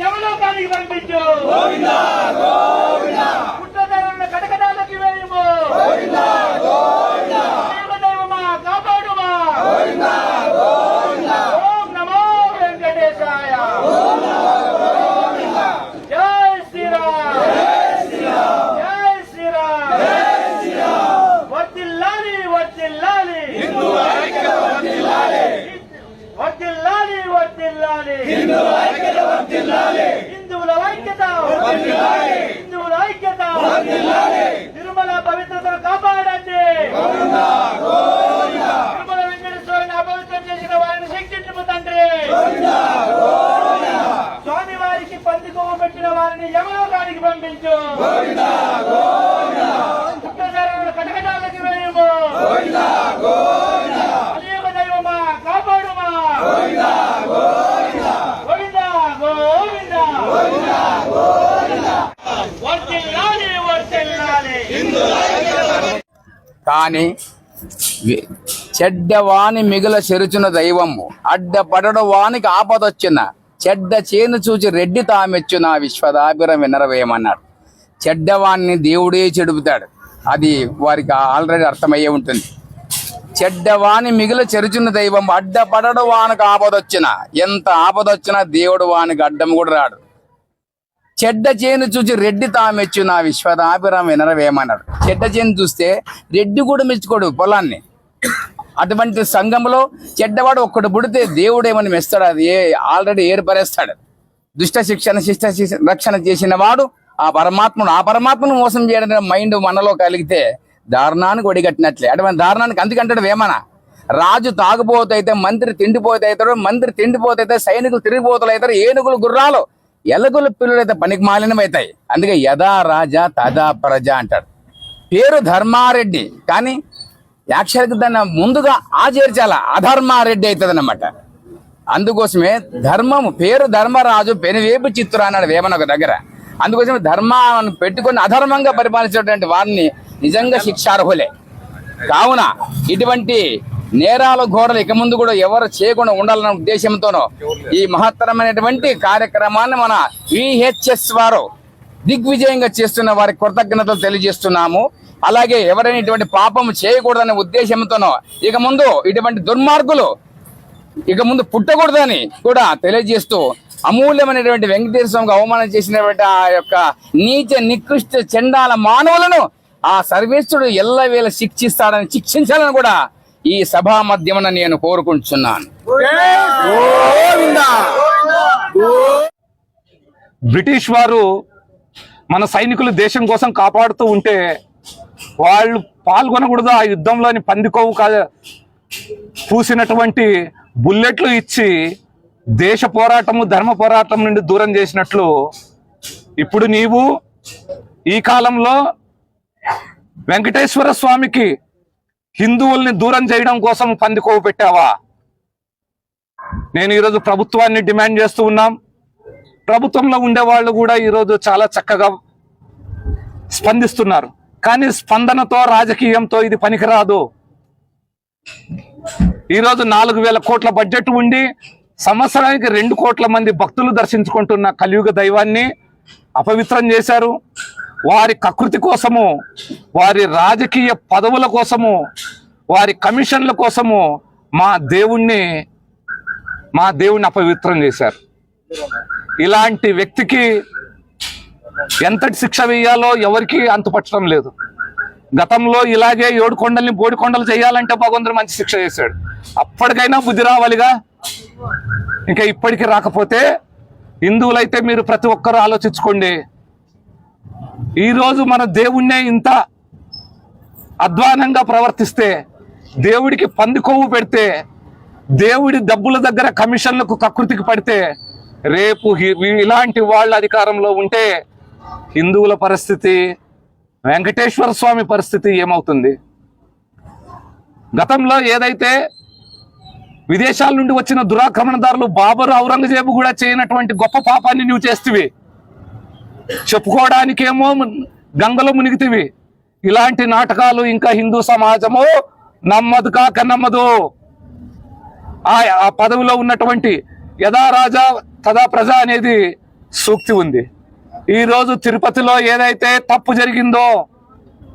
ಯಮಲೋಕಾನಿಗೆ ಬಂದ್ಬಿಟ್ಟು యమలోకానికి పంపించు. పుట్టధరలను కటకటాలకి వేయము కలియుగ దైవమా కాపాడుమా. గోవిందా గోవిందా. వర్తిల్లాలి వర్తిల్లాలి. కాని చెడ్డవాని మిగుల చెరుచున దైవము అడ్డపడడు వానికి ఆపదొచ్చిన చెడ్డ చేను చూచి రెడ్డి తామెచ్చున విశ్వదాభిరం వినరవేయమన్నాడు. చెడ్డవాణ్ణి దేవుడే చెడుపుతాడు. అది వారికి ఆల్రెడీ అర్థమయ్యే ఉంటుంది. చెడ్డవాణి మిగిల చెరుచున్న దైవం అడ్డపడడు వానికి ఆపదొచ్చిన. ఎంత ఆపదొచ్చినా దేవుడు వానికి అడ్డం కూడా రాడు. చెడ్డ చేను చూసి రెడ్డి తామెచ్చు నా విశ్వదాభిరామ వినరవేమన్నాడు చెడ్డ చేను చూస్తే రెడ్డి కూడా మెచ్చుకోడు పొలాన్ని. అటువంటి సంఘంలో చెడ్డవాడు ఒక్కడు పుడితే దేవుడు ఏమని మెస్తాడు? అది ఏ ఆల్రెడీ ఏర్పరేస్తాడు. దుష్ట శిక్షణ శిష్ట రక్షణ చేసిన వాడు ఆ పరమాత్మను ఆ పరమాత్మను మోసం చేయడం మైండ్ మనలో కలిగితే దారుణానికి ఒడిగట్టినట్లే. అటువంటి దారుణానికి అందుకంటాడు వేమన. రాజు తాగుపోతైతే మంత్రి తిండిపోతే అవుతాడు మంత్రి తిండిపోతే అయితే సైనికులు తిరిగిపోతలు అవుతారు ఏనుగులు గుర్రాలు ఎలుగులు పిల్లలైతే పనికి మాలినమవుతాయి అందుకే యథా రాజా తదా ప్రజ అంటాడు. పేరు ధర్మారెడ్డి కానీ యాక్చువల్గా దాన్ని ముందుగా ఆచరించాల అధర్మారెడ్డి అవుతుంది అన్నమాట అందుకోసమే ధర్మము పేరు ధర్మరాజు పెనువేపు చిత్తురు అన్నాడు వేమన ఒక దగ్గర. అందుకోసమే ధర్మాన్ని పెట్టుకొని అధర్మంగా పరిపాలించేటువంటి వారిని నిజంగా శిక్షార్హులే. కావున ఇటువంటి నేరాల ఘోరలు ఇక ముందు కూడా ఎవరు చేయకుండా ఉండాలన్న ఉద్దేశంతోనో ఈ మహత్తరమైనటువంటి కార్యక్రమాన్ని మన విహెచ్ఎస్ వారు దిగ్విజయంగా చేస్తున్న వారి కృతజ్ఞతలు తెలియజేస్తున్నాము. అలాగే ఎవరైనా ఇటువంటి పాపం చేయకూడదనే ఉద్దేశంతోనో ఇక ముందు ఇటువంటి దుర్మార్గులు ఇక ముందు పుట్టకూడదని కూడా తెలియజేస్తూ అమూల్యమైనటువంటి వెంకటేశ్వర స్వామికి అవమానం చేసినటువంటి ఆ యొక్క నీచ నికృష్ట చండాల మానవులను ఆ సర్వేశ్వరుడు ఎల్లవేళ శిక్షిస్తాడని శిక్షించాలని కూడా ఈ సభా మధ్యమున నేను కోరుకుంటున్నాను. బ్రిటిష్ వారు మన సైనికులు దేశం కోసం కాపాడుతూ ఉంటే వాళ్ళు పాల్గొనకూడదు? ఆ యుద్ధంలోని పందికొవ్వు కా పూసినటువంటి బుల్లెట్లు ఇచ్చి దేశ పోరాటము ధర్మ పోరాటం నుండి దూరం చేసినట్లు ఇప్పుడు నీవు ఈ కాలంలో వెంకటేశ్వర స్వామికి హిందువుల్ని దూరం చేయడం కోసం పందికొవ్వు పెట్టావా? నేను ఈరోజు ప్రభుత్వాన్ని డిమాండ్ చేస్తూ ఉన్నాం. ప్రభుత్వంలో ఉండే వాళ్ళు కూడా ఈరోజు చాలా చక్కగా స్పందిస్తున్నారు. కానీ స్పందనతో రాజకీయంతో ఇది పనికిరాదు. ఈరోజు నాలుగు వేల కోట్ల బడ్జెట్ ఉండి సంవత్సరానికి రెండు కోట్ల మంది భక్తులు దర్శించుకుంటున్న కలియుగ దైవాన్ని అపవిత్రం చేశారు. వారి కకృతి కోసము వారి రాజకీయ పదవుల కోసము వారి కమిషన్ల కోసము మా దేవుణ్ణి మా దేవుణ్ణి అపవిత్రం చేశారు. ఇలాంటి వ్యక్తికి ఎంతటి శిక్ష వేయాలో ఎవరికి అంతుపట్టడం లేదు. గతంలో ఇలాగే ఏడు కొండల్ని బోడి కొండలు చేయాలంటే భగవంతుడు మంచి శిక్ష చేశాడు. అప్పటికైనా బుద్ధి రావాలిగా? ఇంకా ఇప్పటికి రాకపోతే హిందువులైతే మీరు ప్రతి ఒక్కరూ ఆలోచించుకోండి. ఈరోజు మన దేవుణ్ణే ఇంత అధ్వానంగా ప్రవర్తిస్తే దేవుడికి పంది కొవ్వు పెడితే దేవుడి డబ్బుల దగ్గర కమిషన్లకు కకృతికి పడితే రేపు ఇలాంటి వాళ్ళ అధికారంలో ఉంటే హిందువుల పరిస్థితి వెంకటేశ్వర స్వామి పరిస్థితి ఏమవుతుంది? గతంలో ఏదైతే విదేశాల నుండి వచ్చిన దురాక్రమణదారులు బాబర్ ఔరంగజేబు కూడా చేయనటువంటి గొప్ప పాపాన్ని నువ్వు చేస్తేవి. చెప్పుకోవడానికేమో గంగలో మునిగితివి. ఇలాంటి నాటకాలు ఇంకా హిందూ సమాజము నమ్మదు కాక నమ్మదు. ఆ ఆ పదవిలో ఉన్నటువంటి యథా రాజా తదా ప్రజ అనేది సూక్తి ఉంది. ఈరోజు తిరుపతిలో ఏదైతే తప్పు జరిగిందో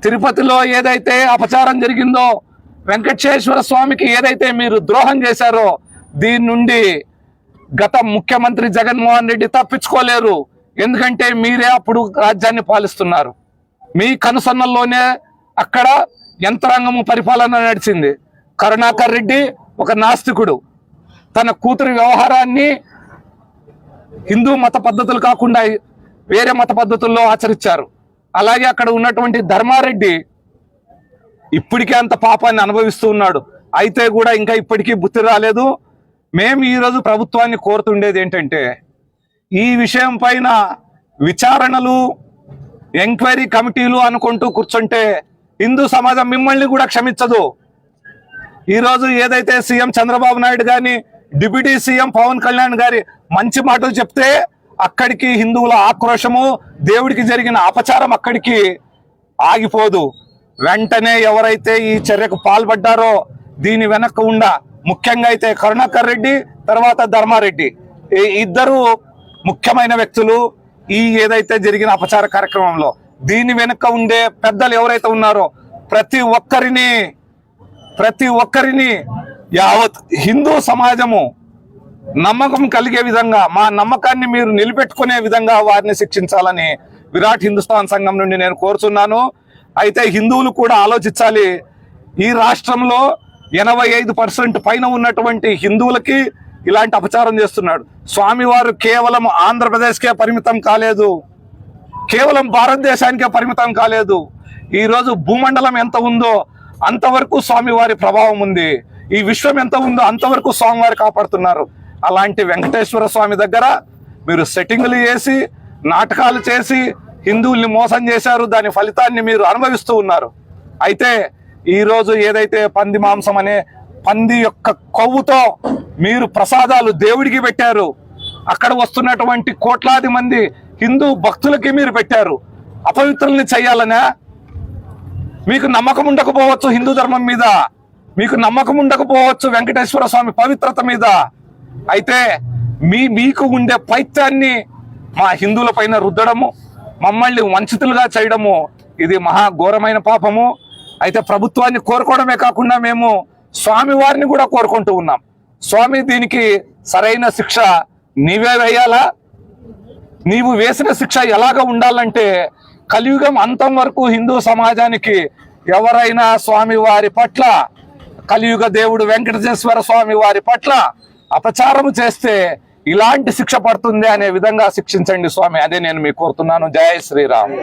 తిరుపతిలో ఏదైతే అపచారం జరిగిందో వెంకటేశ్వర స్వామికి ఏదైతే మీరు ద్రోహం చేశారో దీని నుండి గత ముఖ్యమంత్రి జగన్మోహన్ రెడ్డి తప్పించుకోలేరు. ఎందుకంటే మీరే అప్పుడు రాజ్యాన్ని పాలిస్తున్నారు. మీ కనుసన్నల్లోనే అక్కడ యంత్రాంగము పరిపాలన నడిచింది. కరుణాకర్ రెడ్డి ఒక నాస్తికుడు. తన కూతురి వ్యవహారాన్ని హిందూ మత పద్ధతులు కాకుండా వేరే మత పద్ధతుల్లో ఆచరించారు. అలాగే అక్కడ ఉన్నటువంటి ధర్మారెడ్డి ఇప్పటికే అంత పాపాన్ని అనుభవిస్తూ ఉన్నాడు. అయితే కూడా ఇంకా ఇప్పటికీ బుద్ధి రాలేదు. మేము ఈరోజు ప్రభుత్వాన్ని కోరుతుండేది ఏంటంటే ఈ విషయం పైన విచారణలు ఎంక్వైరీ కమిటీలు అనుకుంటూ కూర్చుంటే హిందూ సమాజం మిమ్మల్ని కూడా క్షమించదు. ఈరోజు ఏదైతే సీఎం చంద్రబాబు నాయుడు గాని డిప్యూటీ సీఎం పవన్ కళ్యాణ్ గారి మంచి మాటలు చెప్తే అక్కడికి హిందువుల ఆక్రోశము దేవుడికి జరిగిన అపచారం అక్కడికి ఆగిపోదు. వెంటనే ఎవరైతే ఈ చర్యకు పాల్పడ్డారో దీని వెనక ఉండ ముఖ్యంగా అయితే కరుణాకర్ రెడ్డి తర్వాత ధర్మారెడ్డి. ఈ ఇద్దరు ముఖ్యమైన వ్యక్తులు ఈ ఏదైతే జరిగిన అపచార కార్యక్రమంలో దీని వెనుక ఉండే పెద్దలు ఎవరైతే ఉన్నారో ప్రతి ఒక్కరిని ప్రతి ఒక్కరిని యావత్ హిందూ సమాజము నమ్మకం కలిగే విధంగా మా నమ్మకాన్ని మీరు నిలబెట్టుకునే విధంగా వారిని శిక్షించాలని విరాట్ హిందుస్థాన్ సంఘం నుండి నేను కోరుచున్నాను. అయితే హిందువులు కూడా ఆలోచించాలి ఈ రాష్ట్రంలో ఎనభై ఐదు పర్సెంట్ పైన ఉన్నటువంటి హిందువులకి ఇలాంటి అపచారం చేస్తున్నాడు. స్వామివారు కేవలం ఆంధ్రప్రదేశ్కే పరిమితం కాలేదు కేవలం భారతదేశానికే పరిమితం కాలేదు. ఈరోజు భూమండలం ఎంత ఉందో అంతవరకు స్వామివారి ప్రభావం ఉంది. ఈ విశ్వం ఎంత ఉందో అంతవరకు స్వామివారు కాపాడుతున్నారు. అలాంటి వెంకటేశ్వర స్వామి దగ్గర మీరు సెట్టింగులు చేసి నాటకాలు చేసి హిందువుల్ని మోసం చేశారు దాని ఫలితాన్ని మీరు అనుభవిస్తూ ఉన్నారు. అయితే ఈరోజు ఏదైతే పంది మాంసం అనే పంది యొక్క కొవ్వుతో మీరు ప్రసాదాలు దేవుడికి పెట్టారు అక్కడ వస్తున్నటువంటి కోట్లాది మంది హిందూ భక్తులకి మీరు పెట్టారు. అపవిత్రుల్ని చేయాలనే? మీకు నమ్మకం ఉండకపోవచ్చు హిందూ ధర్మం మీద. మీకు నమ్మకం ఉండకపోవచ్చు వెంకటేశ్వర స్వామి పవిత్రత మీద. అయితే మీ మీకు ఉండే పైత్యాన్ని మా హిందువుల పైన రుద్దడము మమ్మల్ని వంచితులుగా చేయడము ఇది మహా ఘోరమైన పాపము. అయితే ప్రభుత్వాన్ని కోరుకోవడమే కాకుండా మేము స్వామి వారిని కూడా కోరుకుంటూ ఉన్నాం. స్వామి దీనికి సరైన శిక్ష నీవే వేయాలా? నీవు వేసిన శిక్ష ఎలాగ ఉండాలంటే కలియుగం అంతం వరకు హిందూ సమాజానికి ఎవరైనా స్వామి వారి పట్ల కలియుగ దేవుడు వెంకటేశ్వర స్వామి వారి పట్ల అపచారం చేస్తే ఇలాంటి శిక్ష పడుతుంది అనే విధంగా శిక్షించండి స్వామి అదే నేను మీకు కోరుతున్నాను. జై శ్రీరామ్.